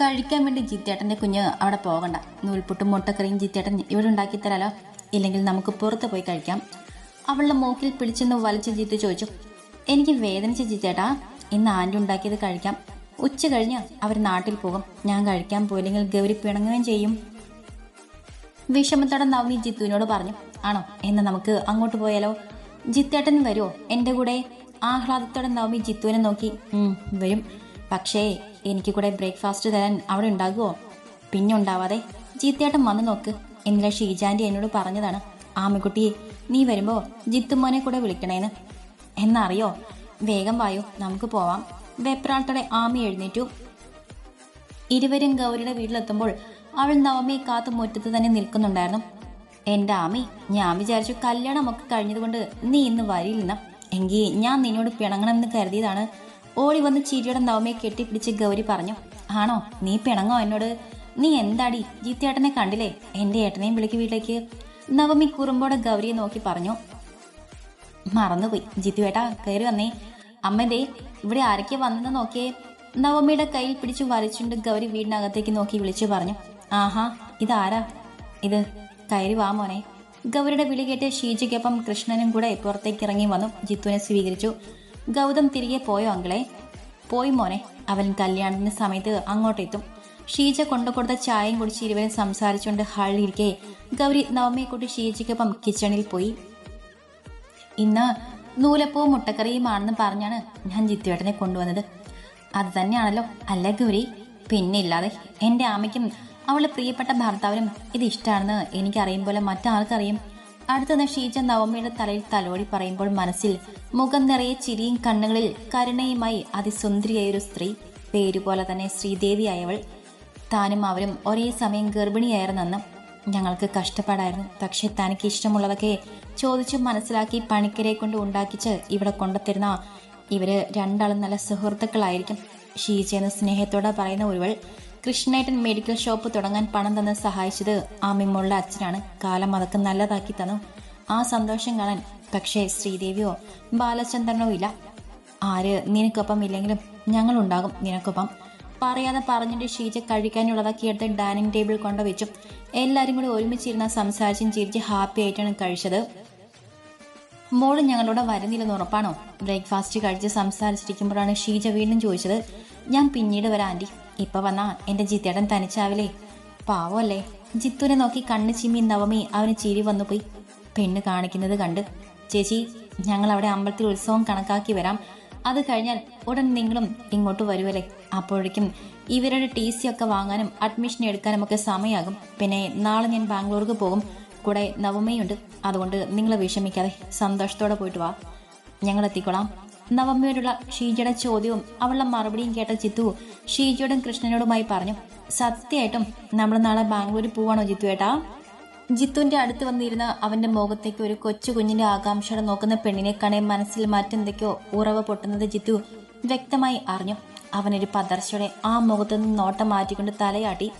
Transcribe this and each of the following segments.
കഴിക്കാൻ വേണ്ടി ജിത്തേട്ടന്റെ കുഞ്ഞ് അവിടെ പോകണ്ട. നൂൽപുട്ടും മുട്ടക്കറിയും ജിത്തേട്ടൻ ഇവിടെ ഉണ്ടാക്കി തരാലോ? ഇല്ലെങ്കിൽ നമുക്ക് പുറത്ത് പോയി കഴിക്കാം. അവളുടെ മൂക്കിൽ പിടിച്ചെന്ന് വലിച്ച് ജിത്ത് ചോദിച്ചു എനിക്ക് വേദനിച്ച ജിത്തേട്ടാ ഇന്ന് ആന്റി ഉണ്ടാക്കിയത് കഴിക്കാം. ഉച്ച കഴിഞ്ഞ് അവർ നാട്ടിൽ പോകും. ഞാൻ കഴിക്കാൻ പോയില്ലെങ്കിൽ ഗൗരി പിണങ്ങുകയും ചെയ്യും. വിഷമത്തോടെ നവമി ജിത്തുവിനോട് പറഞ്ഞു ആണോ എന്ന് നമുക്ക് അങ്ങോട്ട് പോയാലോ? ജിത്തേട്ടൻ വരുമോ എന്റെ കൂടെ? ആഹ്ലാദത്തോടെ നവമി ജിത്തുവിനെ നോക്കി "ഉം, വരും. പക്ഷേ എനിക്ക് കൂടെ ബ്രേക്ക്ഫാസ്റ്റ് തരാൻ അവിടെ ഉണ്ടാകുമോ പിന്നെ ഉണ്ടാവാതെ ജിത്തേട്ടൻ വന്ന് നോക്ക്. ഇന്നലെ ഷീജാന്റെ എന്നോട് പറഞ്ഞതാണ്. ആമിക്കുട്ടി നീ വരുമ്പോൾ ജിത്തുമോനെ കൂടെ വിളിക്കണേന്ന്. എന്നറിയോ? വേഗം വായോ നമുക്ക് പോവാം. വെപ്രാളത്തോടെ ആമി എഴുന്നേറ്റു. ഇരുവരും ഗൗരിയുടെ വീട്ടിലെത്തുമ്പോൾ അവൾ നവമിയെ കാത്തു മുറ്റത്ത് തന്നെ നിൽക്കുന്നുണ്ടായിരുന്നു. എന്റെ ആമി ഞാൻ വിചാരിച്ചു കല്യാണമൊക്കെ കഴിഞ്ഞതുകൊണ്ട് നീ ഇന്ന് വരില്ല എങ്കിൽ ഞാൻ നിന്നോട് പിണങ്ങണമെന്ന് കരുതിയതാണ്. ഓടി വന്ന് ചിരിയുടെ നവമയെ കെട്ടിപ്പിടിച്ച് ഗൗരി പറഞ്ഞു ആണോ? നീ പിണങ്ങോ എന്നോട്? നീ എന്താടി? ജീത്തിയേട്ടനെ കണ്ടില്ലേ? എന്റെ ഏട്ടനെയും വിളിക്ക് വീട്ടിലേക്ക്. നവമി കുറുമ്പോടെ ഗൗരിയെ നോക്കി പറഞ്ഞു മറന്നുപോയി. ജിത്തുവേട്ടാ കയറി വന്നേ. അമ്മേ ഇവിടെ ആരൊക്കെ വന്നെന്ന് നോക്കിയേ. നവമിയുടെ കയ്യിൽ പിടിച്ചു വരച്ചുണ്ട് ഗൗരി വീടിനകത്തേക്ക് നോക്കി വിളിച്ചു പറഞ്ഞു ആഹാ ഇതാരാ? ഇത് കയറി വാ മോനെ. ഗൗരിയുടെ വിളി കേട്ട് ഷീജയ്ക്കൊപ്പം കൃഷ്ണനും കൂടെ പുറത്തേക്ക് ഇറങ്ങി വന്നു. ജിത്തുവിനെ സ്വീകരിച്ചു. ഗൗതം തിരികെ പോയോ അങ്കളെ? പോയി മോനെ അവൻ കല്യാണത്തിന് സമയത്ത് അങ്ങോട്ടെത്തും. ഷീജ കൊണ്ടുകൊടുത്ത ചായയും കുടിച്ച് ഇരുവരും സംസാരിച്ചുകൊണ്ട് ഹാളിലിരിക്കെ ഗൗരി നവമിയെ കൂട്ടി ഷീജയ്ക്കൊപ്പം കിച്ചണിൽ പോയി. ഇന്ന് നൂലപ്പവും മുട്ടക്കറിയുമാണെന്ന് പറഞ്ഞാണ് ഞാൻ ജിത്തുവേട്ടനെ കൊണ്ടുവന്നത്. അത് തന്നെയാണല്ലോ അല്ല ഗൗരി? പിന്നെ ഇല്ലാതെ എന്റെ ആമയ്ക്കും അവളുടെ പ്രിയപ്പെട്ട ഭർത്താവിനും ഇത് ഇഷ്ടമാണെന്ന് എനിക്കറിയും പോലെ മറ്റാർക്കറിയും. അടുത്തുനിന്ന് ഷീജ നവമിയുടെ തലയിൽ തലോടി പറയുമ്പോൾ മനസ്സിൽ മുഖം നിറയെ ചിരിയും കണ്ണുകളിൽ കരുണയുമായി അതിസുന്ദരിയായ ഒരു സ്ത്രീ. പേരുപോലെ തന്നെ ശ്രീദേവിയായവൾ. താനും അവരും ഒരേ സമയം ഗർഭിണിയായിരുന്നെന്നും ഞങ്ങൾക്ക് കഷ്ടപ്പാടായിരുന്നു. പക്ഷെ തനിക്ക് ഇഷ്ടമുള്ളതൊക്കെ ചോദിച്ചു മനസ്സിലാക്കി പണിക്കരെ കൊണ്ട് ഉണ്ടാക്കിച്ച് ഇവിടെ കൊണ്ടുത്തരുന്ന ഇവർ രണ്ടാളും നല്ല സുഹൃത്തുക്കളായിരിക്കും. ഷീജയെന്ന് സ്നേഹത്തോടെ പറയുന്ന ഒരുവൾ കൃഷ്ണേട്ടൻ മെഡിക്കൽ ഷോപ്പ് തുടങ്ങാൻ പണം തന്ന് സഹായിച്ചത് ആമിമ്മളുടെ അച്ഛനാണ്. കാലം അതൊക്കെ നല്ലതാക്കി തന്നു. ആ സന്തോഷം കാണാൻ പക്ഷേ ശ്രീദേവിയോ ബാലചന്ദ്രനോ ഇല്ല. ആര് നിനക്കൊപ്പം ഇല്ലെങ്കിലും ഞങ്ങളുണ്ടാകും നിനക്കൊപ്പം. പറയാതെ പറഞ്ഞിട്ട് ഷീജ കഴിക്കാനുള്ളതൊക്കെ എടുത്ത് ഡൈനിങ് ടേബിൾ കൊണ്ടുവച്ചു എല്ലാവരും കൂടി ഒരുമിച്ചിരുന്ന സംസാരിച്ചും ചിരിച്ച് ഹാപ്പി ആയിട്ടാണ് കഴിച്ചത്. മോൾ ഞങ്ങളോട് വരുന്നില്ലെന്ന് ഉറപ്പാണോ? ബ്രേക്ക്ഫാസ്റ്റ് കഴിച്ച് സംസാരിച്ചിരിക്കുമ്പോഴാണ് ഷീജ വീണ്ടും ചോദിച്ചത്. ഞാൻ പിന്നീട് വരാം ആന്റി ഇപ്പൊ വന്നാ എന്റെ ജിത്തേട്ടൻ തനിച്ചാവില്ലേ? പാവമല്ലേ? ജിത്തുവിനെ നോക്കി കണ്ണ് ചിമ്മി നവമി അവന് ചിരി വന്നു പോയി പെണ്ണ് കാണിക്കുന്നത് കണ്ട് ചേച്ചി ഞങ്ങൾ അവിടെ അമ്പലത്തിൽ ഉത്സവം കണക്കാക്കി വരാം. അത് കഴിഞ്ഞാൽ ഉടൻ നിങ്ങളും ഇങ്ങോട്ട് വരുവല്ലേ? അപ്പോഴേക്കും ഇവരുടെ ടി സി ഒക്കെ വാങ്ങാനും അഡ്മിഷൻ എടുക്കാനും ഒക്കെ സമയമാകും പിന്നെ നാളെ ഞാൻ ബാംഗ്ലൂർക്ക് പോകും. കൂടെ നവമയുണ്ട് അതുകൊണ്ട് നിങ്ങളെ വിഷമിക്കാതെ സന്തോഷത്തോടെ പോയിട്ട് വാ. ഞങ്ങൾ എത്തിക്കോളാം. നവമയോടുള്ള ഷീജയുടെ ചോദ്യവും അവളുടെ മറുപടിയും കേട്ട ചിത്തു ഷീജയോടും കൃഷ്ണനോടുമായി പറഞ്ഞു സത്യമായിട്ടും നമ്മൾ നാളെ ബാംഗ്ലൂർ പോവാണോ ചിത്തു ഏട്ടാ? ജിത്തുവിന്റെ അടുത്ത് വന്നിരുന്ന അവന്റെ മുഖത്തേക്ക് ഒരു കൊച്ചു കുഞ്ഞിന്റെ ആകാംക്ഷയോടെ നോക്കുന്ന പെണ്ണിനെ കാണേ മനസ്സിൽ മറ്റെന്തൊക്കെയോ ഉറവ പൊട്ടുന്നത് ജിത്തു വ്യക്തമായി അറിഞ്ഞു. അവനൊരു പതർച്ചയോടെ ആ മുഖത്തു നിന്ന് നോട്ടം മാറ്റിക്കൊണ്ട് തലയാട്ടി.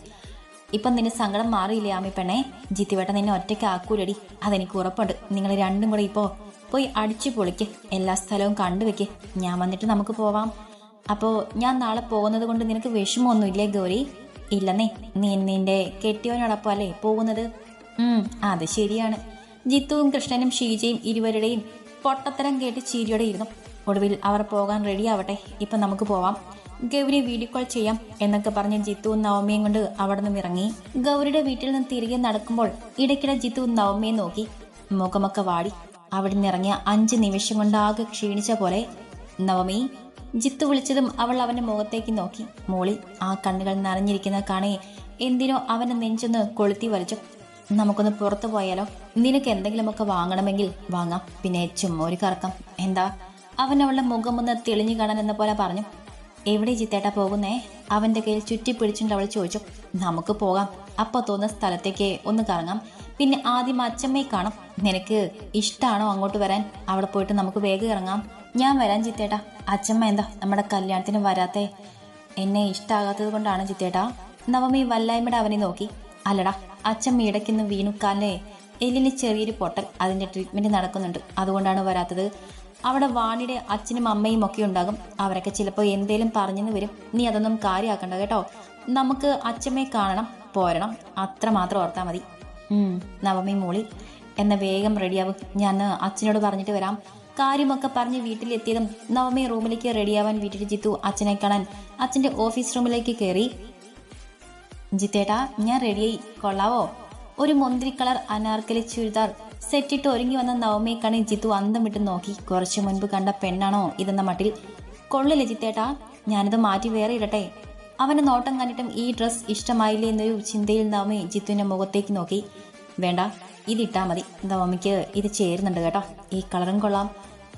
ഇപ്പം നിന്റെ സങ്കടം മാറിയില്ലേ ആമി പെണ്ണെ? ജിത്തുവേട്ട നിന്നെ ഒറ്റയ്ക്ക് ആക്കൂലടി. അതെനിക്ക് ഉറപ്പുണ്ട്. നിങ്ങൾ രണ്ടും കൂടെ ഇപ്പോൾ പോയി അടിച്ചു പൊളിക്ക്. എല്ലാ സ്ഥലവും കണ്ടുവെക്ക് ഞാൻ വന്നിട്ട് നമുക്ക് പോവാം. അപ്പോൾ ഞാൻ നാളെ പോകുന്നത് കൊണ്ട് നിനക്ക് വിഷമമൊന്നുമില്ലേ ഗൗരി? ഇല്ലെന്നേ നീ നിന്റെ കെട്ടിയവനോടൊപ്പം അല്ലേ പോകുന്നത്? അത് ശരിയാണ്. ജിത്തുവും കൃഷ്ണനും ഷീജയും ഇരുവരുടെയും പൊട്ടത്തരം കേട്ട് ചീരിയോടെ ഇരുന്നു. ഒടുവിൽ അവർ പോകാൻ റെഡിയാവട്ടെ ഇപ്പൊ നമുക്ക് പോവാം. ഗൗരി വീഡിയോ കോൾ ചെയ്യാം എന്നൊക്കെ പറഞ്ഞ് ജിത്തുവും നവമിയും കൊണ്ട് അവിടെ നിന്നും ഇറങ്ങി. ഗൗരിയുടെ വീട്ടിൽ നിന്ന് തിരികെ നടക്കുമ്പോൾ ഇടയ്ക്കിടെ ജിത്തു നവമിയെ നോക്കി. മുഖമൊക്കെ വാടി. അവിടെ നിന്ന് ഇറങ്ങിയ അഞ്ച് നിമിഷം കൊണ്ട് ആകെ ക്ഷീണിച്ച പോലെ നവമി ജിത്തു വിളിച്ചതും അവൾ അവന്റെ മുഖത്തേക്ക് നോക്കി. മോളി ആ കണ്ണുകൾ നിറഞ്ഞിരിക്കുന്ന കാണേ എന്തിനോ അവന്റെ നെഞ്ചൊന്ന് കൊളുത്തി വലിച്ചു. നമുക്കൊന്ന് പുറത്തു പോയാലോ? നിനക്ക് എന്തെങ്കിലുമൊക്കെ വാങ്ങണമെങ്കിൽ വാങ്ങാം. പിന്നെ ഒരു കറക്കം. എന്താ? അവൻ അവളുടെ മുഖം ഒന്ന് തെളിഞ്ഞു കാണാൻ എന്ന പോലെ പറഞ്ഞു. എവിടെ ചിത്തേട്ട പോകുന്നേ? അവന്റെ കയ്യിൽ ചുറ്റി പിടിച്ചുകൊണ്ട് അവൾ ചോദിച്ചു. നമുക്ക് പോകാം. അപ്പോൾ തോന്നുന്ന സ്ഥലത്തേക്ക് ഒന്ന് കറങ്ങാം. പിന്നെ ആദ്യം അച്ചമ്മയെ കാണാം. നിനക്ക് ഇഷ്ടമാണോ അങ്ങോട്ട് വരാൻ? അവിടെ പോയിട്ട് നമുക്ക് വേഗം ഇറങ്ങാം. ഞാൻ വരാൻ ചിത്തേട്ടാ അച്ചമ്മ എന്താ നമ്മുടെ കല്യാണത്തിന് വരാത്തേ? എന്നെ ഇഷ്ടമാകാത്തത് കൊണ്ടാണ് ചിത്തേട്ടാ നവമി വല്ലായ്മയുടെ അവനെ നോക്കി. അല്ലടാ അച്ഛൻ ഇടയ്ക്കുന്ന് വീണുക്കാലേ എല്ലിന് ചെറിയൊരു പൊട്ടൽ അതിന്റെ ട്രീറ്റ്മെന്റ് നടക്കുന്നുണ്ട്. അതുകൊണ്ടാണ് വരാത്തത്. അവിടെ വാണിയുടെ അച്ഛനും അമ്മയും ഒക്കെ ഉണ്ടാകും. അവരൊക്കെ ചിലപ്പോൾ എന്തേലും പറഞ്ഞെന്ന് വരും. നീ അതൊന്നും കാര്യമാക്കണ്ട കേട്ടോ. നമുക്ക് അച്ഛമ്മയെ കാണണം പോരണം. അത്ര മാത്രം ഓർത്താൽ മതി. നവമി മൂളി എന്ന വേഗം റെഡിയാവും. ഞാൻ അച്ഛനോട് പറഞ്ഞിട്ട് വരാം. കാര്യമൊക്കെ പറഞ്ഞ് വീട്ടിലെത്തിയതും നവമി റൂമിലേക്ക് റെഡിയാവാൻ വീട്ടിൽ ജിത്തു അച്ഛനെ കാണാൻ അച്ഛന്റെ ഓഫീസ് റൂമിലേക്ക് കയറി ജിത്തേട്ടാ ഞാൻ റെഡിയായി കൊള്ളാവോ? ഒരു മുന്തിരി കളർ അനാർക്കലി ചുരിദാർ സെറ്റിട്ട് ഒരുങ്ങി വന്ന നവമിയെ കണി ജിത്തു അന്തം വിട്ട് നോക്കി. കുറച്ചു മുൻപ് കണ്ട പെണ്ണാണോ ഇതെന്ന മട്ടിൽ. കൊള്ളില്ല ജിത്തേട്ടാ ഞാനിത് മാറ്റി വേറെ ഇടട്ടെ. അവന്റെ നോട്ടം കണ്ടിട്ടും ഈ ഡ്രസ് ഇഷ്ടമായില്ലേ എന്നൊരു ചിന്തയിൽ നവമി ജിത്തുവിന്റെ മുഖത്തേക്ക് നോക്കി. വേണ്ട ഇതിട്ടാ മതി. നവമിക്ക് ഇത് ചേരുന്നുണ്ട് കേട്ടോ. ഈ കളറും കൊള്ളാം.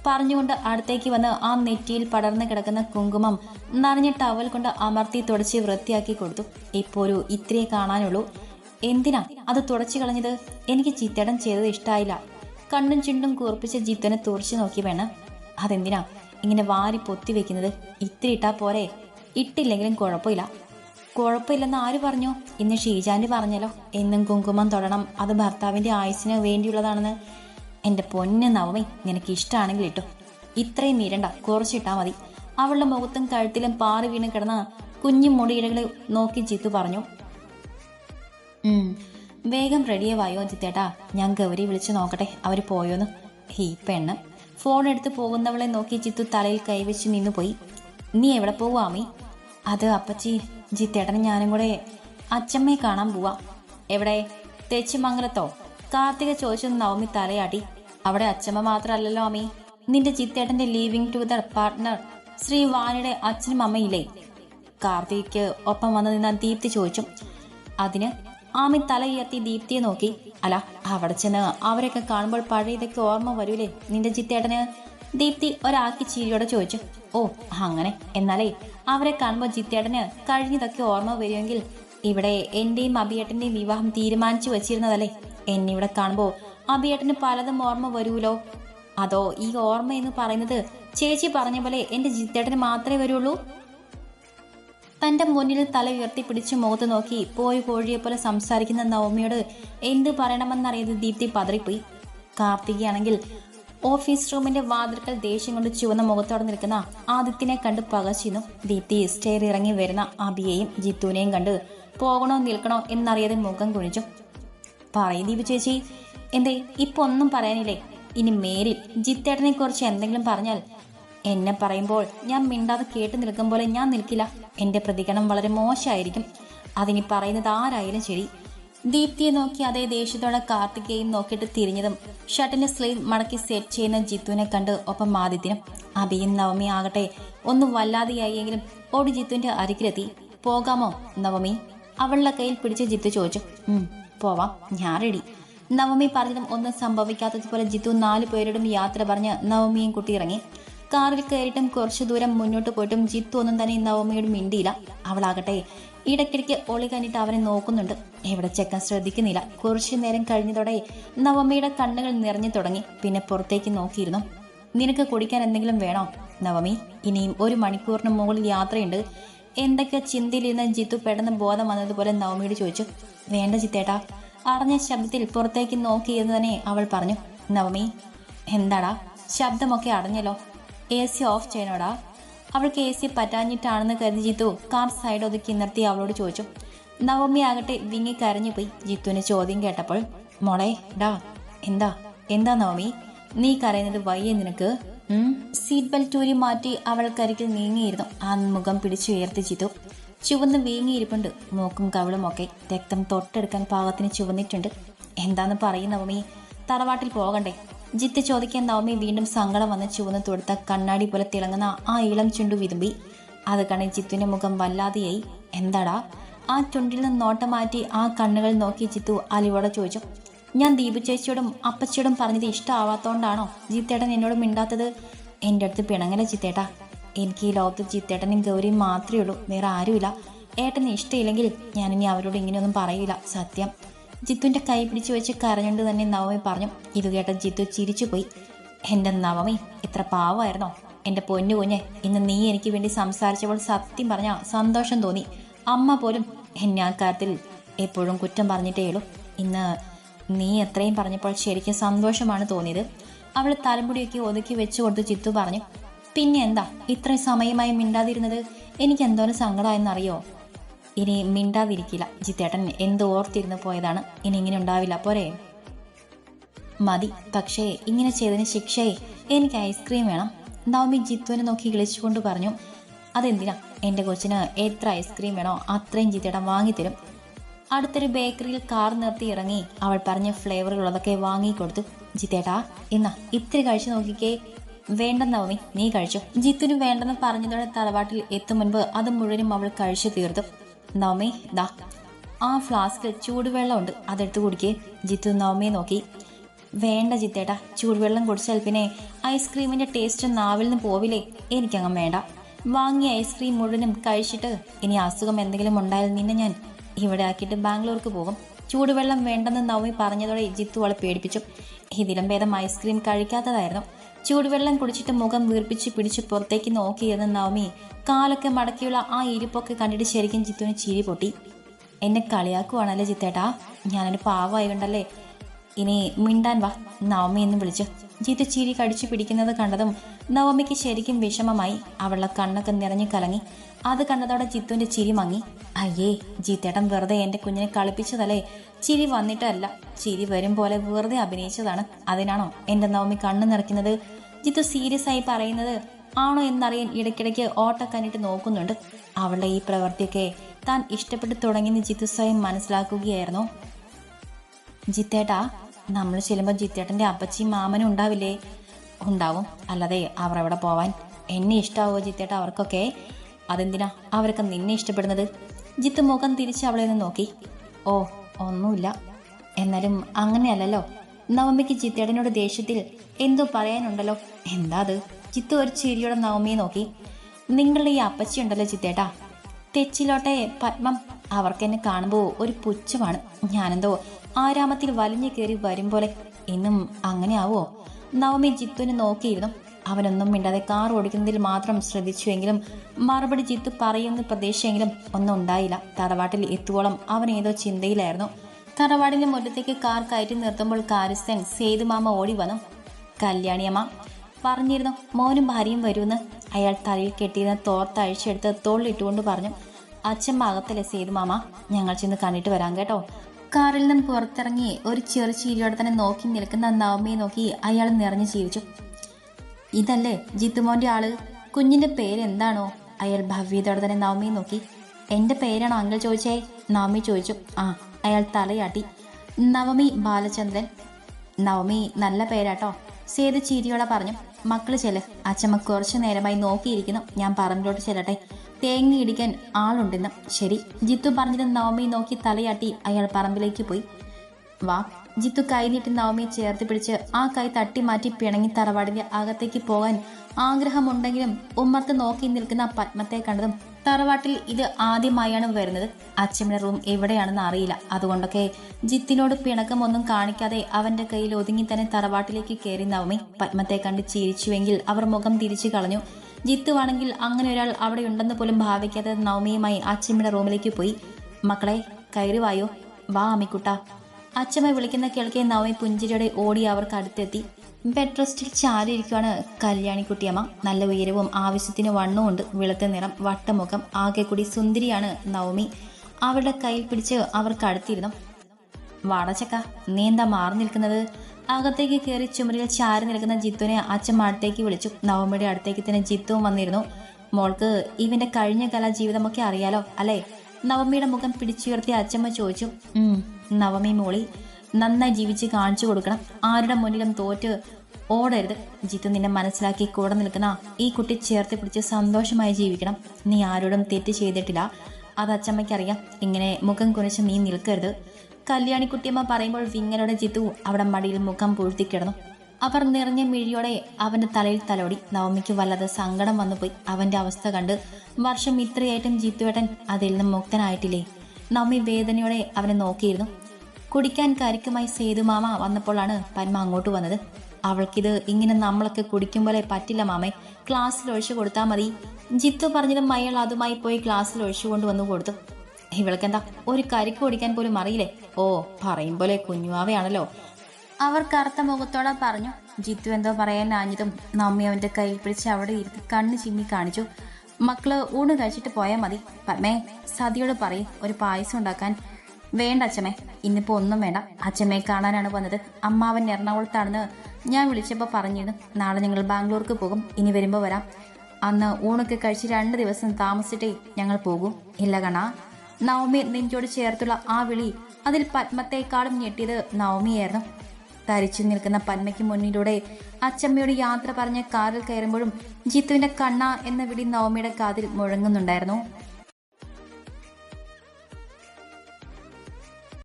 പറഞ്ഞുകൊണ്ട് അടുത്തേക്ക് വന്ന് ആ നെറ്റിയിൽ പടർന്നു കിടക്കുന്ന കുങ്കുമം നനഞ്ഞ ടവൽ കൊണ്ട് അമർത്തി തുടച്ച് വൃത്തിയാക്കി കൊടുത്തു. ഇപ്പോൾ ഒരു ഇത്രയേ കാണാനുള്ളൂ. എന്തിനാ അത് തുടച്ചു കളഞ്ഞത്? എനിക്ക് ചിത്തടം ചെയ്തത് ഇഷ്ടായില്ല. കണ്ണും ചുണ്ടും കൂർപ്പിച്ച ജിത്തനെ തുറച്ചു നോക്കി വേണം. അതെന്തിനാ ഇങ്ങനെ വാരി പൊത്തി വെക്കുന്നത്? ഇത്തിരി ഇട്ടാ പോരെ. ഇട്ടില്ലെങ്കിലും കുഴപ്പമില്ല. കുഴപ്പമില്ലെന്ന് ആര് പറഞ്ഞു? ഇന്ന് ഷീജാന്റെ പറഞ്ഞല്ലോ. എന്നും കുങ്കുമം തൊടണം. അത് ഭർത്താവിന്റെ ആയുസിന് വേണ്ടിയുള്ളതാണെന്ന്. എന്റെ പൊന്നു നവമേ നിനക്ക് ഇഷ്ടമാണെങ്കിൽ ഇട്ടു. ഇത്രയും നീരണ്ട കുറച്ചിട്ടാ മതി. അവളുടെ മുഖത്തും കഴുത്തിലും പാറി വീണ് കിടന്ന കുഞ്ഞു മുടിയിടകളെ നോക്കി ജിത്തു പറഞ്ഞു. വേഗം റെഡിയാവായോ ജിത്തേട്ടാ ഞാൻ ഗൗരി വിളിച്ചു നോക്കട്ടെ അവർ പോയോന്ന്. ഈ പെണ്ണ്. ഫോൺ എടുത്ത് പോകുന്നവളെ നോക്കി ചിത്തു തലയിൽ കൈവച്ച് നിന്നു പോയി നീ എവിടെ പോവാമി അത് അപ്പച്ചി ജിത്തേട്ടനും ഞാനും കൂടെ അച്ചമ്മയെ കാണാൻ പോവാം. എവിടെ? തെച്ചിമംഗലത്തോ? കാർത്തിക ചോദിച്ചു നവമി തലയാട്ടി അവിടെ അച്ഛമ്മ മാത്രമല്ലല്ലോ അമ്മി. നിന്റെ ചിത്തേട്ടന്റെ ലീവിംഗ് ടുഗദർ പാർട്ട്ണർ ശ്രീ വാനിയുടെ അച്ഛനും അമ്മയില്ലേ? കാർത്തിക്ക് ഒപ്പം വന്നു നിന്ന ദീപ്തി ചോദിച്ചു. അതിന് ആമി തല ഉയർത്തി ദീപ്തിയെ നോക്കി. അല്ല അവിടെ ചെന്ന് അവരൊക്കെ കാണുമ്പോൾ പഴയ ഇതൊക്കെ ഓർമ്മ വരൂലേ നിന്റെ ചിത്തേട്ടന്? ദീപ്തി ഒരാക്കി ചീരിയോടെ ചോദിച്ചു. ഓ അങ്ങനെ. എന്നാലേ അവരെ കാണുമ്പോൾ ജിത്തേട്ടന് കഴിഞ്ഞതൊക്കെ ഓർമ്മ വരുമെങ്കിൽ ഇവിടെ എന്റെയും അഭിയേട്ടന്റെയും വിവാഹം തീരുമാനിച്ചു വെച്ചിരുന്നതല്ലേ? എന്നിവിടെ കാണുമ്പോൾ അഭിയേട്ടന് പലതും ഓർമ്മ വരൂലോ അതോ ഈ ഓർമ്മ എന്ന് പറയുന്നത് ചേച്ചി പറഞ്ഞ പോലെ എന്റെ ജിത്തേട്ടന് മാത്രമേ വരുള്ളൂ? തന്റെ മുന്നിൽ തല ഉയർത്തി പിടിച്ച് മുഖത്ത് നോക്കി പോയി കോഴിയെ പോലെ സംസാരിക്കുന്ന നവമിയോട് എന്ത് പറയണമെന്നറിയത് ദീപ്തി പതറിപ്പോയി. കാർത്തികയാണെങ്കിൽ ഓഫീസ് റൂമിന്റെ വാതിൽക്കൽ ദേഷ്യം കൊണ്ട് ചുവന്ന മുഖത്തോടെ നിൽക്കുന്ന ആദിത്യനെ കണ്ട് പകച്ചിരുന്നു ദീപ്തി സ്റ്റെയർ ഇറങ്ങി വരുന്ന അബിയെയും ജിത്തുവിനെയും കണ്ട് പോകണോ നിൽക്കണോ എന്നറിയാതെ മുഖം കുഴിച്ചു പറയും ദീപു ചേച്ചി. എന്തേ ഇപ്പൊ ഒന്നും പറയാനില്ലേ? ഇനി മേലിൽ ജിത്തേട്ടനെ കുറിച്ച് എന്തെങ്കിലും പറഞ്ഞാൽ എന്നെ പറയുമ്പോൾ ഞാൻ മിണ്ടാതെ കേട്ട് നിൽക്കും പോലെ ഞാൻ നിൽക്കില്ല. എന്റെ പ്രതികരണം വളരെ മോശമായിരിക്കും. അതിനി പറയുന്നത് ആരായാലും ശരി. ദീപ്തിയെ നോക്കി അതേ ദേഷ്യത്തോടെ കാർത്തികയും നോക്കിയിട്ട് തിരിഞ്ഞതും ഷർട്ടിന്റെ സ്ലീവ് മടക്കി സെറ്റ് ചെയ്യുന്ന ജിത്തുവിനെ കണ്ട് ഒപ്പം ആദിത്യനും അഭിയും നവമി ആകട്ടെ ഒന്ന് വല്ലാതെയായെങ്കിലും ഓടി ജിത്തുവിന്റെ അരികിലെത്തി. പോകാമോ നവമി? അവളുടെ കയ്യിൽ പിടിച്ച് ജിത്തു ചോദിച്ചു. "ഉം, പോവാം. ഞാൻ റെഡി നവമി പറഞ്ഞതും ഒന്നും സംഭവിക്കാത്തതുപോലെ ജിത്തു നാല് പേരോടും യാത്ര പറഞ്ഞ് നവമിയും കുട്ടി ഇറങ്ങി. കാറിൽ കയറിയിട്ടും കുറച്ചു ദൂരം മുന്നോട്ട് പോയിട്ടും ജിത്തു ഒന്നും തന്നെ നവമിയോട് മിണ്ടിയില്ല. അവളാകട്ടെ ഇടയ്ക്കിടയ്ക്ക് ഒളി കണ്ടിട്ട് അവനെ നോക്കുന്നുണ്ട്. എവിടെ ചെക്കൻ ശ്രദ്ധിക്കുന്നില്ല. കുറച്ചു നേരം കഴിഞ്ഞതോടെ നവമിയുടെ കണ്ണുകൾ നിറഞ്ഞു തുടങ്ങി. പിന്നെ പുറത്തേക്ക് നോക്കിയിരുന്നു. നിനക്ക് കുടിക്കാൻ എന്തെങ്കിലും വേണോ? നവമി ഇനിയും ഒരു മണിക്കൂറിന് മുകളിൽ യാത്രയുണ്ട്. എന്തൊക്കെ ചിന്തയിലിരുന്ന ജിത്തു പെട്ടെന്ന് ബോധം വന്നതുപോലെ നവമിയോട് ചോദിച്ചു വേണ്ട ജിത്തേട്ടാ അടഞ്ഞ ശബ്ദത്തിൽ പുറത്തേക്ക് നോക്കിയെന്ന് തന്നെ അവൾ പറഞ്ഞു നവമി എന്താടാ? ശബ്ദമൊക്കെ അടഞ്ഞല്ലോ എ സി ഓഫ് ചെയ്യണോടാ? അവൾക്ക് എ സി പറ്റാഞ്ഞിട്ടാണെന്ന് കരുതി ജിത്തു കാർ സൈഡ് ഒതുക്കി നിർത്തി അവളോട് ചോദിച്ചു. നവമി ആകട്ടെ വിങ്ങി കരഞ്ഞു പോയി. ജിത്തുവിന് ചോദ്യം കേട്ടപ്പോൾ മോളെ ഡാ എന്താ? എന്താ നവമി? നീ കരയുന്നത് വയ്യ നിനക്ക്? സീറ്റ് ബെൽറ്റ് ഊരി മാറ്റി അവൾ കരികിൽ നീങ്ങിയിരുന്നു. ആ മുഖം പിടിച്ചുയർത്തി ചിതു. ചുവന്ന് വീങ്ങിയിരിപ്പുണ്ട്. മൂക്കും കവിളും ഒക്കെ രക്തം തൊട്ടെടുക്കാൻ പാകത്തിന് ചുവന്നിട്ടുണ്ട്. എന്താന്ന് പറയും നവമി. തറവാട്ടിൽ പോകണ്ടേ. ജിത്ത് ചോദിക്കാൻ നവമി വീണ്ടും സങ്കടം വന്ന് ചുവന്ന് തൊടുത്ത കണ്ണാടി പോലെ തിളങ്ങുന്ന ആ ഇളം ചുണ്ടു വിതുമ്പി. അത് കണി ജിത്തുവിന്റെ മുഖം വല്ലാതെയായി. എന്താടാ? ആ ചുണ്ടിൽ നിന്ന് നോട്ടം മാറ്റി ആ കണ്ണുകൾ നോക്കി ജിത്തു അലിവോടെ ചോദിച്ചു. ഞാൻ ദീപു ചേച്ചിയോടും അപ്പച്ചിയോടും പറഞ്ഞത് ഇഷ്ടമാവാത്തോണ്ടാണോ ജിത്തേട്ടൻ എന്നോട് മിണ്ടാത്തത്? എന്റെ അടുത്ത് പിണങ്ങല ചിത്തേട്ടാ എനിക്ക് ഈ ലോകത്ത് ചിത്തേട്ടനും ഗൗരിയും മാത്രമേ ഉള്ളൂ. വേറെ ആരുമില്ല. ഏട്ടന് ഇഷ്ടമില്ലെങ്കിൽ ഞാനിനി അവരോട് ഇങ്ങനെയൊന്നും പറയില്ല. സത്യം. ജിത്തുവിന്റെ കൈ പിടിച്ചു വെച്ച് കരഞ്ഞുകൊണ്ട് തന്നെ നവമി പറഞ്ഞു ഇത് കേട്ട ജിത്തു ചിരിച്ചു പോയി. എന്റെ നവമി ഇത്ര പാവമായിരുന്നോ. എന്റെ പൊന്നു കുഞ്ഞെ ഇന്ന് നീ എനിക്ക് വേണ്ടി സംസാരിച്ചപ്പോൾ സത്യം പറഞ്ഞാൽ സന്തോഷം തോന്നി. അമ്മ പോലും എന്നെ ആ കാര്യത്തിൽ എപ്പോഴും കുറ്റം പറഞ്ഞിട്ടേ ഉള്ളൂ. ഇന്ന് നീ എത്രയും പറഞ്ഞപ്പോൾ ശരിക്കും സന്തോഷമാണ് തോന്നിയത്. അവൾ തലമുടിയൊക്കെ ഒതുക്കി വെച്ചു കൊടുത്ത് ചിത്തു പറഞ്ഞു പിന്നെ എന്താ? ഇത്രയും സമയമായി മിണ്ടാതിരുന്നത് എനിക്ക് എന്തോരം സങ്കടമായെന്നറിയോ ഇനി മിണ്ടാതിരിക്കില്ല. ജിത്തേട്ടൻ എന്ത് ഓർത്തിരുന്ന് പോയതാണ്. ഇനി ഇങ്ങനെ ഉണ്ടാവില്ല. പോരെ. മതി. പക്ഷേ ഇങ്ങനെ ചെയ്തതിന് ശിക്ഷയെ എനിക്ക് ഐസ്ക്രീം വേണം. നവമി ജിത്തുവിനെ നോക്കി വിളിച്ചുകൊണ്ട് പറഞ്ഞു അതെന്തിനാ? എന്റെ കൊച്ചിന് എത്ര ഐസ്ക്രീം വേണോ അത്രയും ജിത്തേട്ടൻ വാങ്ങിത്തരും. അടുത്തൊരു ബേക്കറിയിൽ കാർ നിർത്തി ഇറങ്ങി. അവൾ പറഞ്ഞ വാങ്ങി വാങ്ങിക്കൊടുത്തു ജിത്തേട്ടാ എന്നാ ഇത്തിരി കഴിച്ചു നോക്കിക്കേ. വേണ്ടെന്ന് നീ കഴിച്ചു? ജിത്തുനും വേണ്ടെന്ന് പറഞ്ഞതോടെ തറവാട്ടിൽ എത്തും മുൻപ് അത് മുഴുവനും അവൾ കഴിച്ചു തീർത്തു. നവമി ദാ ആ ഫ്ലാസ്കിൽ ചൂടുവെള്ളമുണ്ട്. അതെടുത്ത് കുടിക്കേ. ജിത്തു നവമിയെ നോക്കി. വേണ്ട ജിത്തേട്ടാ ചൂടുവെള്ളം കുടിച്ചാൽ പിന്നെ ഐസ്ക്രീമിന്റെ ടേസ്റ്റ് നാവിൽ നിന്ന് പോവില്ലേ? എനിക്കങ്ങ് വേണ്ട. വാങ്ങിയ ഐസ്ക്രീം മുഴുവനും കഴിച്ചിട്ട് ഇനി അസുഖം എന്തെങ്കിലും ഉണ്ടായാൽ നിന്നെ ഞാൻ ഇവിടെ ആക്കിയിട്ട് ബാംഗ്ലൂർക്ക് പോകും. ചൂടുവെള്ളം വേണ്ടെന്ന് നവമി പറഞ്ഞതോടെ ജിത്തു അവളെ പേടിപ്പിച്ചു. ഇതിലും ഭേദം ഐസ്ക്രീം കഴിക്കാത്തതായിരുന്നു. ചൂടുവെള്ളം കുടിച്ചിട്ട് മുഖം വീർപ്പിച്ച് പിടിച്ച് പുറത്തേക്ക് നോക്കിയിരുന്ന നവമി കാലൊക്കെ മടക്കിയുള്ള ആ ഇരിപ്പൊക്കെ കണ്ടിട്ട് ശരിക്കും ജിത്തുവിന് ചിരി പൊട്ടി. എന്നെ കളിയാക്കുവാണല്ലേ ചിത്തേട്ടാ ഞാനൊരു പാവമായതുകൊണ്ടല്ലേ ഇനി മിണ്ടാൻ വാ. നവമി എന്ന് വിളിച്ചു ജിത്തു ചിരി കടിച്ചു പിടിക്കുന്നത് കണ്ടതും നവമിക്ക് ശരിക്കും വിഷമമായി. അവളുടെ കണ്ണൊക്കെ നിറഞ്ഞു കലങ്ങി. അത് കണ്ടതോടെ ജിത്തുവിന്റെ ചിരി മങ്ങി. അയ്യേ ജിത്തേട്ടൻ വെറുതെ എന്റെ കുഞ്ഞിനെ കളിപ്പിച്ചതല്ലേ? ചിരി വന്നിട്ടല്ല. ചിരി വരും പോലെ വെറുതെ അഭിനയിച്ചതാണ്. അതിനാണോ എന്റെ നവമി കണ്ണു നിറയ്ക്കുന്നത്? ജിത്തു സീരിയസ് ആയി പറയുന്നത് ആണോ എന്നറിയാൻ ഇടയ്ക്കിടയ്ക്ക് ഓട്ടക്കന്നിട്ട് നോക്കുന്നുണ്ട്. അവളുടെ ഈ പ്രവൃത്തിയൊക്കെ താൻ ഇഷ്ടപ്പെട്ടു തുടങ്ങിയെന്ന് ജിത്തു സ്വയം മനസ്സിലാക്കുകയായിരുന്നു. ജിത്തേട്ടാ നമ്മൾ ചെല്ലുമ്പോൾ ജിത്തേട്ടന്റെ അപ്പച്ചി മാമനും ഉണ്ടാവില്ലേ? ഉണ്ടാവും. അല്ലാതെ അവർ അവിടെ പോവാൻ എന്നെ ഇഷ്ടാവോ ജിത്തേട്ട അവർക്കൊക്കെ? അതെന്തിനാ അവരൊക്കെ നിന്നെ ഇഷ്ടപ്പെടുന്നത്? ജിത്ത് മുഖം തിരിച്ച് അവളെ ഒന്ന് നോക്കി. ഓ ഒന്നുമില്ല. എന്നാലും അങ്ങനെയല്ലല്ലോ. നവമിക്ക് ജിത്തേടനോട് ദേഷ്യത്തിൽ എന്തോ പറയാനുണ്ടല്ലോ. എന്താ അത്? ജിത്തു ഒരു ചിരിയോടെ നവമിയെ നോക്കി. നിങ്ങളുടെ ഈ അപ്പച്ചി ഉണ്ടല്ലോ ചിത്തേട്ടാ തെച്ചിലോട്ടെ പത്മം. അവർക്ക് എന്നെ കാണുമ്പോൾ ഒരു പുച്ഛമാണ്. ഞാനെന്തോ ആരാമത്തിൽ വലിഞ്ഞു കയറി വരും പോലെ. ഇന്നും അങ്ങനെ ആവോ നവമി ജിത്തുവിനെ നോക്കിയിരുന്നു. അവനൊന്നും മിണ്ടാതെ കാർ ഓടിക്കുന്നതിൽ മാത്രം ശ്രദ്ധിച്ചുവെങ്കിലും മറുപടി ജിത്തു പറയുന്ന പ്രതീക്ഷയെങ്കിലും ഒന്നും ഉണ്ടായില്ല. തറവാട്ടിൽ എത്തുവോളം അവൻ ഏതോ ചിന്തയിലായിരുന്നു. തറവാടിന്റെ മുറ്റത്തേക്ക് കാർ കയറ്റി നിർത്തുമ്പോൾ കാര്യസ്ഥൻ സേതുമാമ ഓടി വന്നു. കല്യാണിയമ്മ പറഞ്ഞിരുന്നു. മോനും ഭാര്യയും വരുമെന്ന് അയാൾ തലയിൽ കെട്ടിയിരുന്ന തോർത്ത് അഴിച്ചെടുത്ത് തോളിലിട്ടുകൊണ്ട് പറഞ്ഞു. അച്ഛൻ ഭാഗത്തല്ലേ സേതുമാമ ഞങ്ങൾ ചെന്ന് കണ്ടിട്ട് വരാം കേട്ടോ. കാറിൽ നിന്ന് പുറത്തിറങ്ങി ഒരു ചെറു ചിരിയോടെ തന്നെ നോക്കി നിൽക്കുന്ന നവമിയെ നോക്കി അയാൾ നിറഞ്ഞു ജീവിച്ചു. ഇതല്ലേ ജിത്തുമോന്റെ ആൾ? കുഞ്ഞിന്റെ പേര് എന്താണോ? അയാൾ ഭവ്യതയോടെ തന്നെ നവമിയെ നോക്കി. എന്റെ പേരാണോ അങ്കിൾ ചോദിച്ചേ? നവമി ചോദിച്ചു. ആ അയാൾ തലയാട്ടി. നവമി ബാലചന്ദ്രൻ. നവമി നല്ല പേരാട്ടോ. സേതു ചിരിയോടെ പറഞ്ഞു. മക്കൾ ചെല്ലെ. അച്ഛമ്മ കുറച്ചു നേരമായി നോക്കിയിരിക്കുന്നു. ഞാൻ പറമ്പിലോട്ട് ചെല്ലട്ടെ. തേങ്ങ ഇടിക്കാൻ ആളുണ്ടെന്ന് ശരി. ജിത്തു പറഞ്ഞത് നവമി നോക്കി തലയാട്ടി അയാൾ പറമ്പിലേക്ക് പോയി. വാ. ജിത്തു കൈ നീട്ടി നവമിയെ ചേർത്ത് പിടിച്ച് ആ കൈ തട്ടി മാറ്റി പിണങ്ങി തറവാടിന്റെ അകത്തേക്ക് പോകാൻ ആഗ്രഹമുണ്ടെങ്കിലും ഉമ്മർത്ത് നോക്കി നിൽക്കുന്ന പത്മത്തെ കണ്ടതും തറവാട്ടിൽ ഇത് ആദ്യമായാണ് വരുന്നത്. അച്ഛമ്മയുടെ റൂം എവിടെയാണെന്ന് അറിയില്ല. അതുകൊണ്ടൊക്കെ ജിത്തിനോട് പിണക്കമൊന്നും കാണിക്കാതെ അവന്റെ കയ്യിൽ ഒതുങ്ങി തന്നെ തറവാട്ടിലേക്ക് കയറി നവമി പത്മത്തെ കണ്ട് ചിരിച്ചുവെങ്കിൽ അവർ മുഖം തിരിച്ചു കളഞ്ഞു. ജിത്തുവാണെങ്കിൽ അങ്ങനെ ഒരാൾ അവിടെ ഉണ്ടെന്ന് പോലും ഭാവിക്കാതെ നവമിയുമായി അച്ഛമ്മയുടെ റൂമിലേക്ക് പോയി. മക്കളെ കയറി വായോ വാ അമ്മിക്കുട്ട. അച്ഛമ്മ വിളിക്കുന്ന കേൾക്കെ നവമി പുഞ്ചിരിയോടെ ഓടി അവർക്ക് അടുത്തെത്തി. ബെഡ് റെസ്റ്റിൽ ചാരിയിരിക്കുകയാണ് കല്യാണിക്കുട്ടിയമ്മ നല്ല ഉയരവും ആവശ്യത്തിന് വണ്ണവും ഉണ്ട്. വെളുത്ത നിറം വട്ടമുഖം ആകെ കൂടി സുന്ദരിയാണ് നവമി. അവരുടെ കയ്യിൽ പിടിച്ച് അവർക്ക് അടുത്തിരുന്നു. വാടച്ചക്ക നീ എന്താ മാറി നിൽക്കുന്നത്? അകത്തേക്ക് കയറി ചുമരിൽ ചാരി നിൽക്കുന്ന ജിത്തുവിനെ അച്ഛൻ അടുത്തേക്ക് വിളിച്ചു. നവമിയുടെ അടുത്തേക്ക് തന്നെ ജിത്തുവും വന്നിരുന്നു. മോൾക്ക് ഇവന്റെ കഴിഞ്ഞ കലാ ജീവിതമൊക്കെ അറിയാലോ അല്ലേ? നവമിയുടെ മുഖം പിടിച്ചുയർത്തി അച്ഛമ്മ ചോദിച്ചു. നവമി മോളി നന്നായി ജീവിച്ച് കാണിച്ചു കൊടുക്കണം. ആരുടെ മുന്നിലും തോറ്റ് ഓടരുത്. ജിത്തു നിന്നെ മനസ്സിലാക്കി കൂടെ നിൽക്കുന്ന ഈ കുട്ടി ചേർത്ത് പിടിച്ച് സന്തോഷമായി ജീവിക്കണം. നീ ആരോടും തെറ്റ് ചെയ്തിട്ടില്ല. അത് അച്ചമ്മയ്ക്കറിയാം ഇങ്ങനെ മുഖം കുനിച്ച് നീ നിൽക്കരുത്. കല്യാണിക്കുട്ടിയമ്മ പറയുമ്പോൾ വിങ്ങലോടെ ജിത്തു അവിടെ മടിയിൽ മുഖം പൂഴ്ത്തി കിടന്നു. അവർ നിറഞ്ഞ മിഴിയോടെ അവന്റെ തലയിൽ തലോടി. നവമിക്ക് വല്ലാതെ സങ്കടം വന്നുപോയി. അവന്റെ അവസ്ഥ കണ്ട് വർഷം ഇത്രയായിട്ടും ജിത്തുവേട്ടൻ അതിൽ നിന്നും മുക്തനായിട്ടില്ലേ? നവമി വേദനയോടെ അവനെ നോക്കിയിരുന്നു. കുടിക്കാൻ കരിക്കുമായി സേതുമാമ വന്നപ്പോഴാണ് പന്മ അങ്ങോട്ട് വന്നത്. അവൾക്കിത് ഇങ്ങനെ നമ്മളൊക്കെ കുടിക്കും പോലെ പറ്റില്ല മാമേ. ക്ലാസ്സിൽ ഒഴിച്ചു കൊടുത്താൽ മതി. ജിത്തു പറഞ്ഞതും അയാൾ അതുമായി പോയി ക്ലാസ്സിൽ ഒഴിച്ചു കൊണ്ടുവന്നു കൊടുത്തു. ഇവൾക്കെന്താ? ഒരു കരിക്ക് ഓടിക്കാൻ പോലും അറിയില്ലേ? ഓ പറയും പോലെ കുഞ്ഞുമാവയാണല്ലോ അവർ കറുത്ത മുഖത്തോടെ പറഞ്ഞു ജിത്തു എന്തോ പറയാൻ ആഞ്ഞതും നമ്മി അവന്റെ കയ്യിൽ പിടിച്ച് അവിടെ ഇരുത്തി കണ്ണ് ചിമ്മി കാണിച്ചു. മക്കൾ ഊണ് കഴിച്ചിട്ട് പോയാൽ മതി. പത്മേ സതിയോട് പറയും ഒരു പായസം ഉണ്ടാക്കാൻ. വേണ്ട അച്ഛമ്മേ ഇന്നിപ്പോ ഒന്നും വേണ്ട. അച്ഛമ്മയെ കാണാനാണ് വന്നത്. അമ്മാവൻ എറണാകുളത്താണെന്ന് ഞാൻ വിളിച്ചപ്പോൾ പറഞ്ഞിരുന്നു. നാളെ ഞങ്ങൾ ബാംഗ്ലൂർക്ക് പോകും. ഇനി വരുമ്പോൾ വരാം. അന്ന് ഊണൊക്കെ കഴിച്ച് രണ്ട് ദിവസം താമസിച്ചിട്ടേ ഞങ്ങൾ പോകും. ഇല്ല കണാ നവമി നെഞ്ചോട് ചേർത്തുള്ള ആ വിളി അതിൽ പത്മത്തെക്കാളും ഞെട്ടിയത് നവമിയായിരുന്നു. തരിച്ചു നിൽക്കുന്ന പന്മയ്ക്ക് മുന്നിലൂടെ അച്ചമ്മയോട് യാത്ര പറഞ്ഞ കാറിൽ കയറുമ്പോഴും ജിത്തുവിന്റെ കണ്ണ എന്ന വിളി നവമിയുടെ കാതിൽ മുഴങ്ങുന്നുണ്ടായിരുന്നു.